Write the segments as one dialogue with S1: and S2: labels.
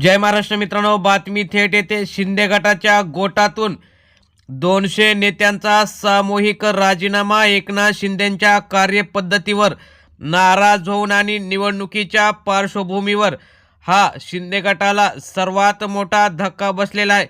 S1: जय महाराष्ट्र मित्रांनो बातमी थेट येते. शिंदे गटाच्या गोटातून दोनशे नेत्यांचा सामूहिक राजीनामा एकनाथ शिंदेंच्या कार्यपद्धतीवर नाराज होऊन आणि निवडणुकीच्या पार्श्वभूमीवर हा शिंदे गटाला सर्वात मोठा धक्का बसलेला आहे.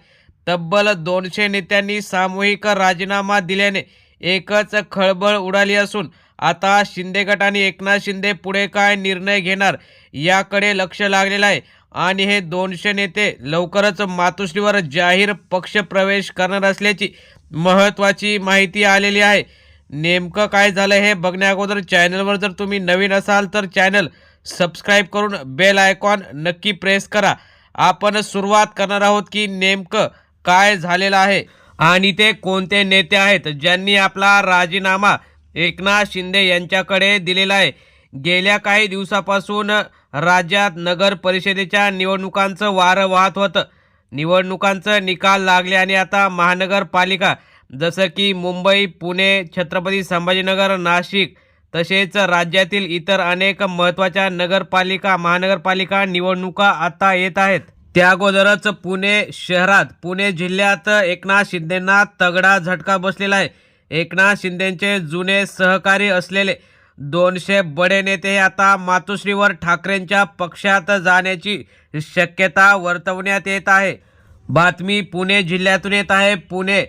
S1: तब्बल दोनशे नेत्यांनी सामूहिक राजीनामा दिल्याने एकच खळबळ उडाली असून आता शिंदे गट आणि एकनाथ शिंदे पुढे काय निर्णय घेणार याकडे लक्ष लागलेलं आहे. आणि हे दोनशे नेते लवकरच मातोश्रीवर जाहीर पक्षप्रवेश करणार असल्याची महत्त्वाची माहिती आलेली आहे. नेमकं काय झालं हे बघण्याअगोदर चॅनलवर जर तुम्ही नवीन असाल तर चॅनल सबस्क्राईब करून बेल आयकॉन नक्की प्रेस करा. आपण सुरुवात करणार आहोत की नेमकं काय झालेलं आहे. आणि ते कोणते नेते आहेत ज्यांनी आपला राजीनामा एकनाथ शिंदे यांच्याकडे दिलेला आहे? गेल्या काही दिवसापासून राज्यात नगर परिषदेच्या निवडणुकांचं वारं वाहत होतं. निवडणुकांचं निकाल लागले आणि आता महानगरपालिका जसं की मुंबई पुणे छत्रपती संभाजीनगर नाशिक तसेच राज्यातील इतर अनेक महत्त्वाच्या नगरपालिका महानगरपालिका निवडणुका आता येत आहेत. त्या अगोदरच पुणे शहरात पुणे जिल्ह्यात एकनाथ शिंदेंना तगडा झटका बसलेला आहे. एकनाथ शिंदेंचे जुने सहकारी असलेले दोनशे बडे नेते आता मातोश्रीवर ठाकरेंच्या पक्षात जाण्याची शक्यता वर्तवण्यात येत आहे. बातमी पुणे जिल्ह्यातून येत आहे. पुणे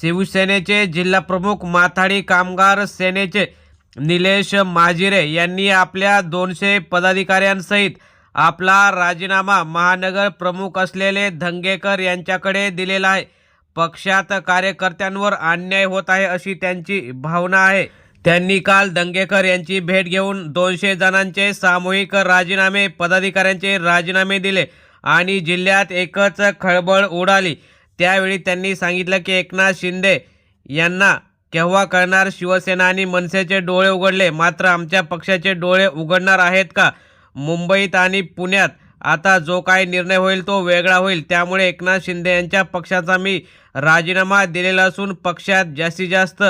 S1: शिवसेनेचे जिल्हाप्रमुख माथाडी कामगार सेनेचे निलेश माजिरे यांनी आपल्या दोनशे पदाधिकाऱ्यांसहित आपला राजीनामा महानगर प्रमुख असलेले धंगेकर यांच्याकडे दिलेला आहे. पक्षात कार्यकर्त्यांवर अन्याय होत आहे अशी त्यांची भावना आहे. त्यांनी काल दंगेकर यांची भेट घेऊन दोनशे जणांचे सामूहिक राजीनामे पदाधिकाऱ्यांचे राजीनामे दिले आणि जिल्ह्यात एकच खळबळ उडाली. त्यावेळी त्यांनी सांगितलं की एकनाथ शिंदे यांना केव्हा कळणार शिवसेना आणि मनसेचे डोळे उघडले. मात्र आमच्या पक्षाचे डोळे उघडणार आहेत का? मुंबईत आणि पुण्यात. आता जो काही निर्णय होईल तो वेगळा होईल. त्यामुळे एकनाथ शिंदे यांच्या पक्षाचा मी राजीनामा दिलेला असून पक्षात जास्तीत जास्त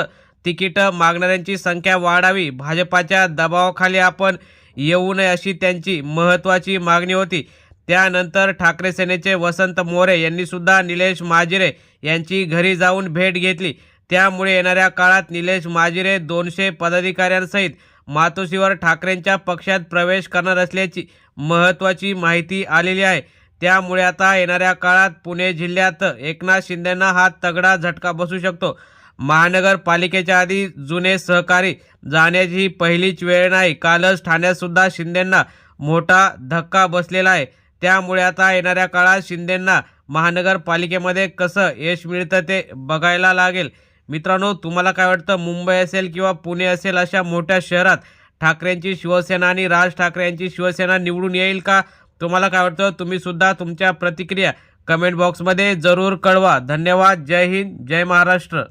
S1: तिकीटं मागणाऱ्यांची संख्या वाढावी. भाजपाच्या दबावाखाली आपण येऊ नये अशी त्यांची महत्त्वाची मागणी होती. त्यानंतर ठाकरे सेनेचे वसंत मोरे यांनीसुद्धा निलेश माजिरे यांची घरी जाऊन भेट घेतली. त्यामुळे येणाऱ्या काळात निलेश माजिरे दोनशे पदाधिकाऱ्यांसहित मातोश्रीवर ठाकरेंच्या पक्षात प्रवेश करणार असल्याची महत्त्वाची माहिती आलेली आहे. त्यामुळे आता येणाऱ्या काळात पुणे जिल्ह्यात एकनाथ शिंदेंना हा तगडा झटका बसू शकतो. महानगरपालिकेच्या आधी जुने सहकारी जाण्याची ही पहिलीच वेळ नाही. कालच ठाण्यातसुद्धा शिंदेंना मोठा धक्का बसलेला आहे. त्यामुळे आता येणाऱ्या काळात शिंदेंना महानगरपालिकेमध्ये कसं यश मिळतं ते बघायला लागेल. मित्रांनो तुम्हाला काय वाटतं? मुंबई असेल किंवा पुणे असेल अशा मोठ्या शहरात ठाकरेंची शिवसेना आणि राज ठाकरे यांची शिवसेना निवडून येईल का? तुम्हाला काय वाटतं? तुम्ही सुद्धा तुमच्या प्रतिक्रिया कमेंट बॉक्समध्ये जरूर कळवा. धन्यवाद. जय हिंद. जय महाराष्ट्र.